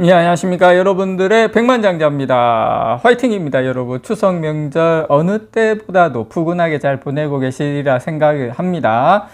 예, 안녕하십니까. 여러분들의 백만장자입니다. 화이팅입니다, 여러분. 추석 명절 어느 때보다도 푸근하게 잘 보내고 계시리라 생각을 합니다.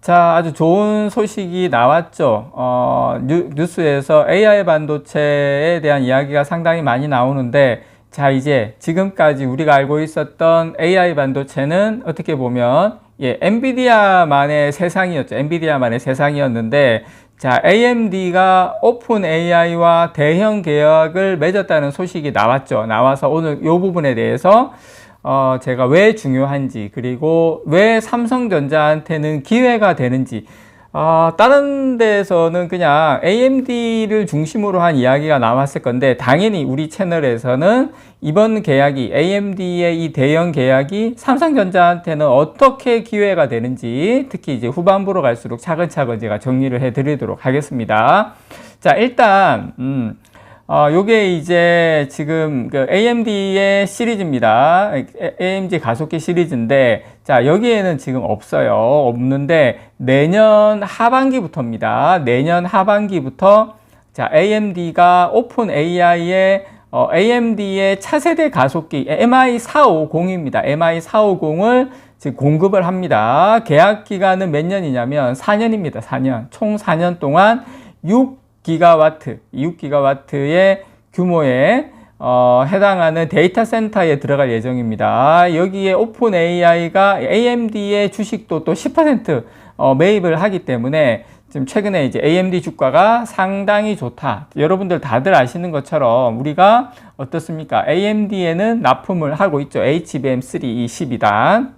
자, 아주 좋은 소식이 나왔죠. 어, 뉴, 뉴스에서 AI 반도체에 대한 이야기가 상당히 많이 나오는데, 자, 이제 지금까지 우리가 알고 있었던 AI 반도체는 어떻게 보면 예, 엔비디아만의 세상이었죠. 엔비디아만의 세상이었는데, 자, AMD가 오픈 AI와 대형 계약을 맺었다는 소식이 나왔죠. 나와서 오늘 이 부분에 대해서 어, 제가 왜 중요한지, 그리고 왜 삼성전자한테는 기회가 되는지, 어, 다른 데서는 그냥 AMD를 중심으로 한 이야기가 나왔을 건데, 당연히 우리 채널에서는 이번 계약이, AMD의 이 대형 계약이 삼성전자한테는 어떻게 기회가 되는지, 특히 이제 후반부로 갈수록 차근차근 제가 정리를 해 드리도록 하겠습니다. 자, 일단, 음, 어, 요게 이제 지금 그 AMD의 시리즈입니다. AMD 가속기 시리즈인데, 자, 여기에는 지금 없어요. 없는데, 내년 하반기부터입니다. 내년 하반기부터, 자, AMD가 오픈 AI의 어, AMD의 차세대 가속기 MI450입니다. MI450을 지금 공급을 합니다. 계약 기간은 몇 년이냐면 4년입니다. 4년. 총 4년 동안 6 기가와트, 6기가와트의 규모에 어, 해당하는 데이터 센터에 들어갈 예정입니다. 여기에 오픈 AI가 AMD의 주식도 또 10% 어, 매입을 하기 때문에 지금 최근에 이제 AMD 주가가 상당히 좋다. 여러분들 다들 아시는 것처럼 우리가 어떻습니까? AMD에는 납품을 하고 있죠. HBM3 이 12단.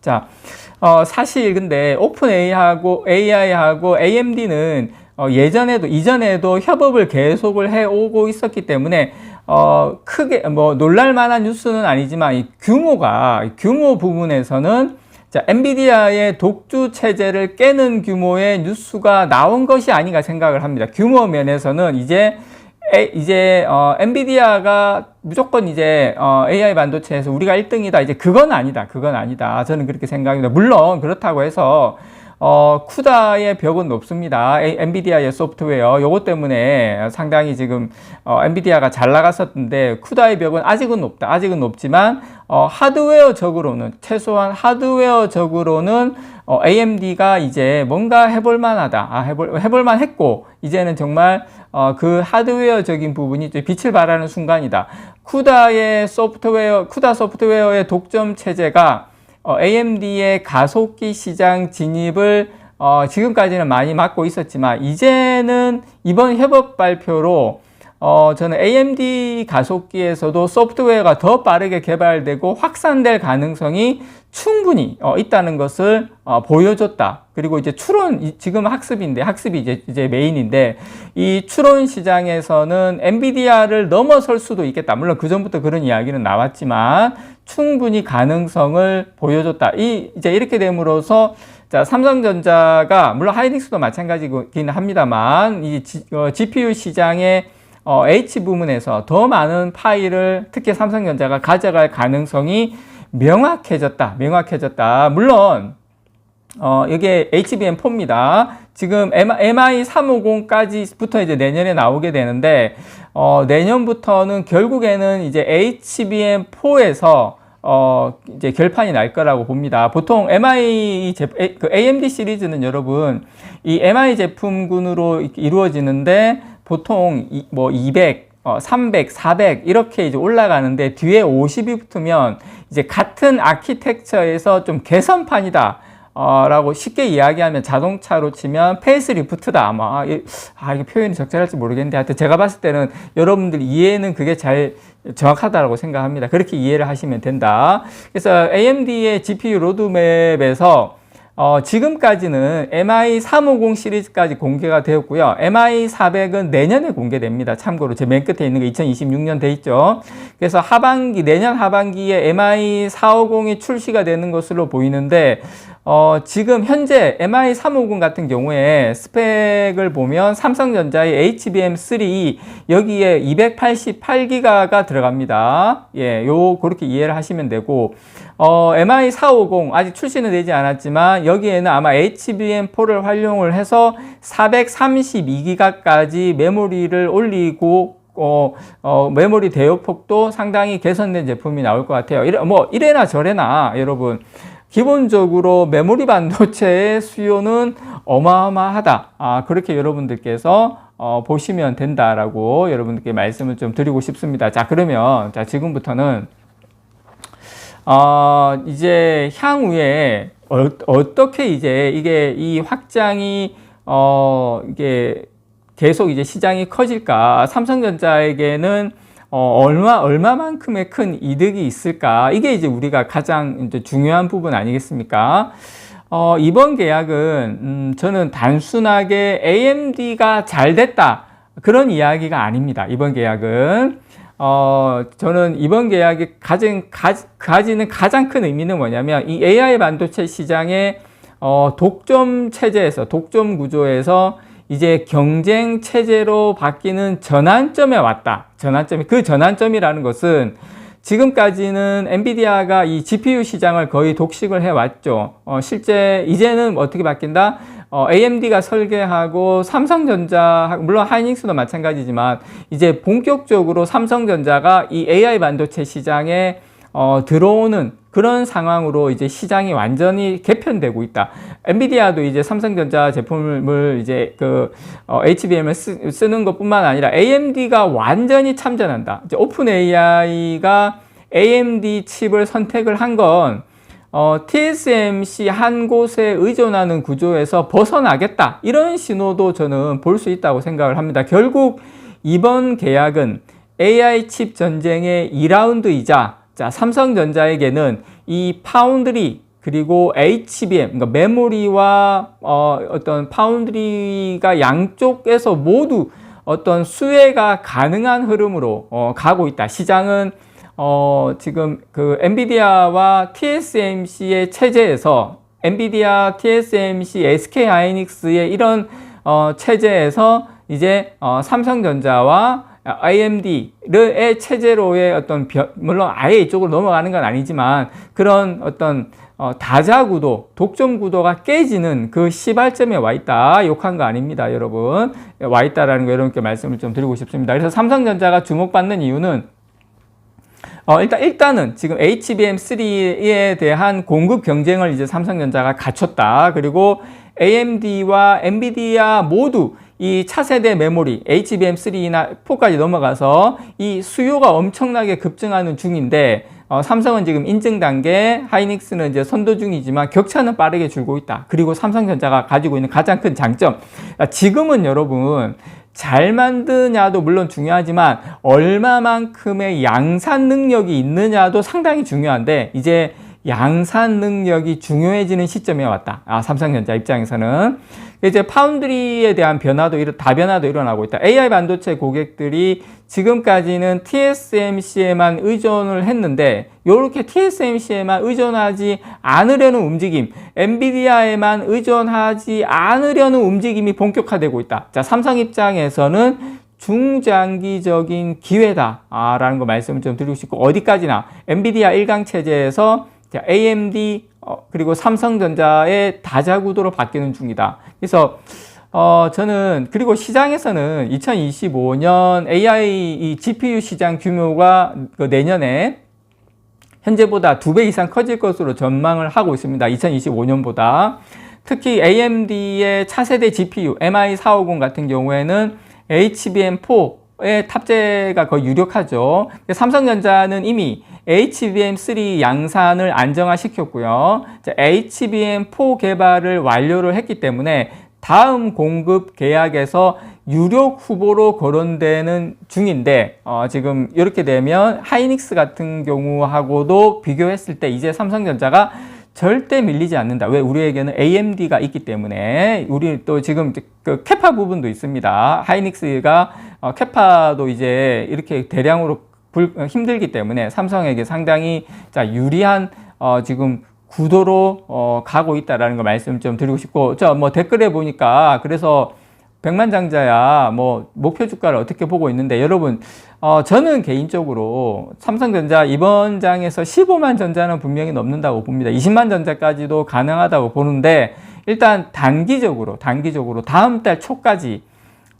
자, 어, 사실 근데 오픈 AI하고 AI하고 AMD는 어, 예전에도 이전에도 협업을 계속을 해 오고 있었기 때문에 어, 크게 뭐 놀랄 만한 뉴스는 아니지만 이 규모가 규모 부분에서는 자, 엔비디아의 독주 체제를 깨는 규모의 뉴스가 나온 것이 아닌가 생각을 합니다. 규모 면에서는 이제 에, 이제 어, 엔비디아가 무조건 이제 어, AI 반도체에서 우리가 1등이다. 이제 그건 아니다. 그건 아니다. 저는 그렇게 생각합니다. 물론 그렇다고 해서 어, 쿠다의 벽은 높습니다. 엔비디아의 소프트웨어 요것 때문에 상당히 지금 어, 엔비디아가 잘 나갔었는데 쿠다의 벽은 아직은 높다. 아직은 높지만 어, 하드웨어적으로는 최소한 하드웨어적으로는 어, AMD가 이제 뭔가 해볼 만하다. 아, 해볼 해볼 만했고 이제는 정말 어, 그 하드웨어적인 부분이 빛을 발하는 순간이다. 쿠다의 소프트웨어 쿠다 소프트웨어의 독점 체제가 어, AMD의 가속기 시장 진입을 어, 지금까지는 많이 막고 있었지만 이제는 이번 협업 발표로 어, 저는 AMD 가속기에서도 소프트웨어가 더 빠르게 개발되고 확산될 가능성이 충분히 어, 있다는 것을 어, 보여줬다. 그리고 이제 추론, 지금 학습인데, 학습이 이제, 이제 메인인데, 이 추론 시장에서는 엔비디아를 넘어설 수도 있겠다. 물론 그 전부터 그런 이야기는 나왔지만, 충분히 가능성을 보여줬다. 이, 이제 이렇게 됨으로써, 자, 삼성전자가, 물론 하이닉스도 마찬가지긴 합니다만, 이 지, 어, GPU 시장에 어, H 부문에서 더 많은 파일을 특히 삼성전자가 가져갈 가능성이 명확해졌다. 명확해졌다. 물론 어, 이게 HBM4입니다. 지금 MI350까지 부터 이제 내년에 나오게 되는데, 어, 내년부터는 결국에는 이제 HBM4에서 어, 이제 결판이 날 거라고 봅니다. 보통 MI 제, 그 AMD 시리즈는 여러분, 이 MI 제품군으로 이루어지는데, 보통 이, 뭐 200, 어, 300, 400 이렇게 이제 올라가는데 뒤에 50이 붙으면 이제 같은 아키텍처에서 좀 개선판이다. 어, 라고 쉽게 이야기하면 자동차로 치면 페이스리프트다. 아마 아, 아 이게 표현이 적절할지 모르겠는데 하여튼 제가 봤을 때는 여러분들 이해는 그게 잘 정확하다고 생각합니다. 그렇게 이해를 하시면 된다. 그래서 AMD의 GPU 로드맵에서 어, 지금까지는 MI350 시리즈까지 공개가 되었고요. MI400은 내년에 공개됩니다. 참고로 제 맨 끝에 있는 게 2026년 돼 있죠. 그래서 하반기, 내년 하반기에 MI450이 출시가 되는 것으로 보이는데, 어, 지금 현재 MI350 같은 경우에 스펙을 보면 삼성전자의 HBM3 여기에 288기가가 들어갑니다. 예, 요, 그렇게 이해를 하시면 되고, 어, MI450 아직 출시는 되지 않았지만 여기에는 아마 HBM4를 활용을 해서 432기가까지 메모리를 올리고 어, 어, 메모리 대역폭도 상당히 개선된 제품이 나올 것 같아요. 이래, 뭐 이래나 저래나 여러분 기본적으로 메모리 반도체의 수요는 어마어마하다. 아, 그렇게 여러분들께서 어, 보시면 된다라고 여러분들께 말씀을 좀 드리고 싶습니다. 자, 그러면 자 지금부터는 어, 이제 향후에 어, 떻게 이제 이게 이 확장이 어, 이게 계속 이제 시장이 커질까? 삼성전자에게는 어, 얼마 얼마만큼의 큰 이득이 있을까? 이게 이제 우리가 가장 이제 중요한 부분 아니겠습니까? 어, 이번 계약은 음, 저는 단순하게 AMD가 잘 됐다 그런 이야기가 아닙니다. 이번 계약은 어, 저는 이번 계약이 가진, 가, 가지는 가장 큰 의미는 뭐냐면 이 AI 반도체 시장의 어, 독점 체제에서, 독점 구조에서 이제 경쟁 체제로 바뀌는 전환점에 왔다. 전환점이, 그 전환점이라는 것은 지금까지는 엔비디아가 이 GPU 시장을 거의 독식을 해왔죠. 어, 실제 이제는 어떻게 바뀐다? 어, AMD가 설계하고 삼성전자, 물론 하이닉스도 마찬가지지만 이제 본격적으로 삼성전자가 이 AI 반도체 시장에 어, 들어오는 그런 상황으로 이제 시장이 완전히 개편되고 있다. 엔비디아도 이제 삼성전자 제품을 이제 그 어, HBM을 쓰, 는 것뿐만 아니라 AMD가 완전히 참전한다. 이제 오픈 AI가 AMD 칩을 선택을 한건 어, TSMC 한 곳에 의존하는 구조에서 벗어나겠다. 이런 신호도 저는 볼 수 있다고 생각을 합니다. 결국 이번 계약은 AI 칩 전쟁의 2라운드이자 자, 삼성전자에게는 이 파운드리 그리고 HBM, 그러니까 메모리와 어, 어떤 파운드리가 양쪽에서 모두 어떤 수혜가 가능한 흐름으로 어, 가고 있다. 시장은 어, 지금 그 엔비디아와 TSMC의 체제에서 엔비디아, TSMC, SK 하이닉스의 이런 어, 체제에서 이제 어, 삼성전자와 AMD의 체제로의 어떤 변, 물론 아예 이쪽으로 넘어가는 건 아니지만 그런 어떤 어, 다자 구도, 독점 구도가 깨지는 그 시발점에 와 있다. 욕한 거 아닙니다, 여러분. 와 있다라는 거 여러분께 말씀을 좀 드리고 싶습니다. 그래서 삼성전자가 주목받는 이유는 어, 일단, 일단은 지금 HBM3에 대한 공급 경쟁을 이제 삼성전자가 갖췄다. 그리고 AMD와 엔비디아 모두 이 차세대 메모리 HBM3나 4까지 넘어가서 이 수요가 엄청나게 급증하는 중인데 어, 삼성은 지금 인증 단계, 하이닉스는 이제 선도 중이지만 격차는 빠르게 줄고 있다. 그리고 삼성전자가 가지고 있는 가장 큰 장점. 지금은 여러분 잘 만드냐도 물론 중요하지만 얼마만큼의 양산 능력이 있느냐도 상당히 중요한데 이제 양산 능력이 중요해지는 시점에 왔다. 아, 삼성전자 입장에서는. 이제 파운드리에 대한 변화도, 다변화도 일어나고 있다. AI 반도체 고객들이 지금까지는 TSMC에만 의존을 했는데, 이렇게 TSMC에만 의존하지 않으려는 움직임, 엔비디아에만 의존하지 않으려는 움직임이 본격화되고 있다. 자, 삼성 입장에서는 중장기적인 기회다라는 거 말씀을 좀 드리고 싶고, 어디까지나 엔비디아 일강 체제에서 AMD 어, 그리고 삼성전자의 다자 구도로 바뀌는 중이다. 그래서 어, 저는 그리고 시장에서는 2025년 AI 이 GPU 시장 규모가 그 내년에 현재보다 두 배 이상 커질 것으로 전망을 하고 있습니다. 2025년보다. 특히 AMD의 차세대 GPU MI450 같은 경우에는 HBM4 의 탑재가 거의 유력하죠. 삼성전자는 이미 HBM3 양산을 안정화시켰고요. HBM4 개발을 완료를 했기 때문에 다음 공급 계약에서 유력 후보로 거론되는 중인데 어, 지금 이렇게 되면 하이닉스 같은 경우하고도 비교했을 때 이제 삼성전자가 절대 밀리지 않는다. 왜 우리에게는 AMD가 있기 때문에 우리 또 지금 그 캐파 부분도 있습니다. 하이닉스가 어, 캐파도 이제 이렇게 대량으로 불, 힘들기 때문에 삼성에게 상당히 자, 유리한 어, 지금 구도로 어, 가고 있다라는 거 말씀 좀 드리고 싶고 저 뭐 댓글에 보니까 그래서 백만장자야 뭐 목표 주가를 어떻게 보고 있는데 여러분 어, 저는 개인적으로 삼성전자 이번 장에서 15만 전자는 분명히 넘는다고 봅니다. 20만 전자까지도 가능하다고 보는데 일단 단기적으로 단기적으로 다음 달 초까지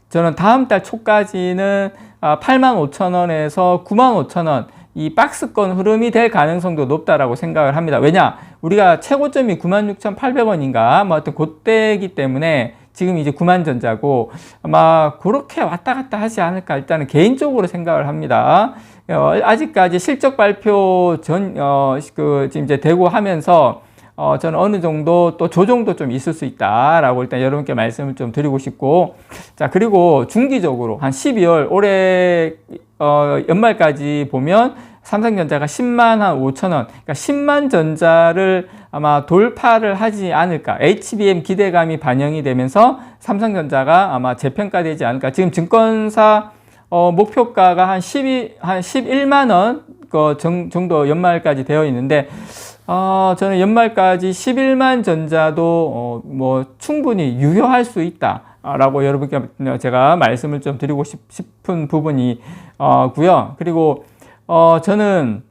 저는 다음 달 초까지는 8만 5천 원에서 9만 5천 원 이 박스권 흐름이 될 가능성도 높다라고 생각을 합니다. 왜냐? 우리가 최고점이 96,800원인가 뭐 하여튼 그때이기 때문에 지금 이제 9만 전자고 아마 그렇게 왔다 갔다 하지 않을까 일단은 개인적으로 생각을 합니다. 어, 아직까지 실적 발표 전, 어, 그, 지금 이제 되고 하면서 어, 저는 어느 정도 또 조정도 좀 있을 수 있다라고 일단 여러분께 말씀을 좀 드리고 싶고 자 그리고 중기적으로 한 12월 올해 어, 연말까지 보면 삼성전자가 10만 한 5천 원, 그러니까 10만 전자를 아마 돌파를 하지 않을까. HBM 기대감이 반영이 되면서 삼성전자가 아마 재평가되지 않을까. 지금 증권사 어, 목표가가 한 12, 한 11만 원 그 정도 연말까지 되어 있는데 어, 저는 연말까지 11만 전자도 어, 뭐 충분히 유효할 수 있다. 라고 여러분께 제가 말씀을 좀 드리고 싶, 은 부분이 어, 고요 그리고 어, 저는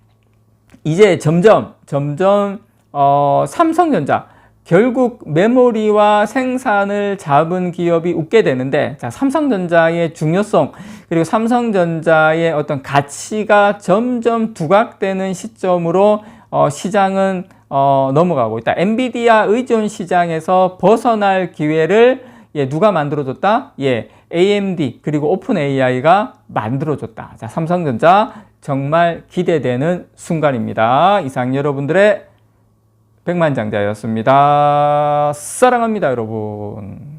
이제 점점 점점 어, 삼성전자 결국 메모리와 생산을 잡은 기업이 웃게 되는데 자, 삼성전자의 중요성 그리고 삼성전자의 어떤 가치가 점점 두각되는 시점으로 어, 시장은 어, 넘어가고 있다. 엔비디아 의존 시장에서 벗어날 기회를 예, 누가 만들어줬다? 예, AMD 그리고 오픈 AI가 만들어줬다. 자, 삼성전자 정말 기대되는 순간입니다. 이상 여러분들의 백만장자였습니다. 사랑합니다, 여러분.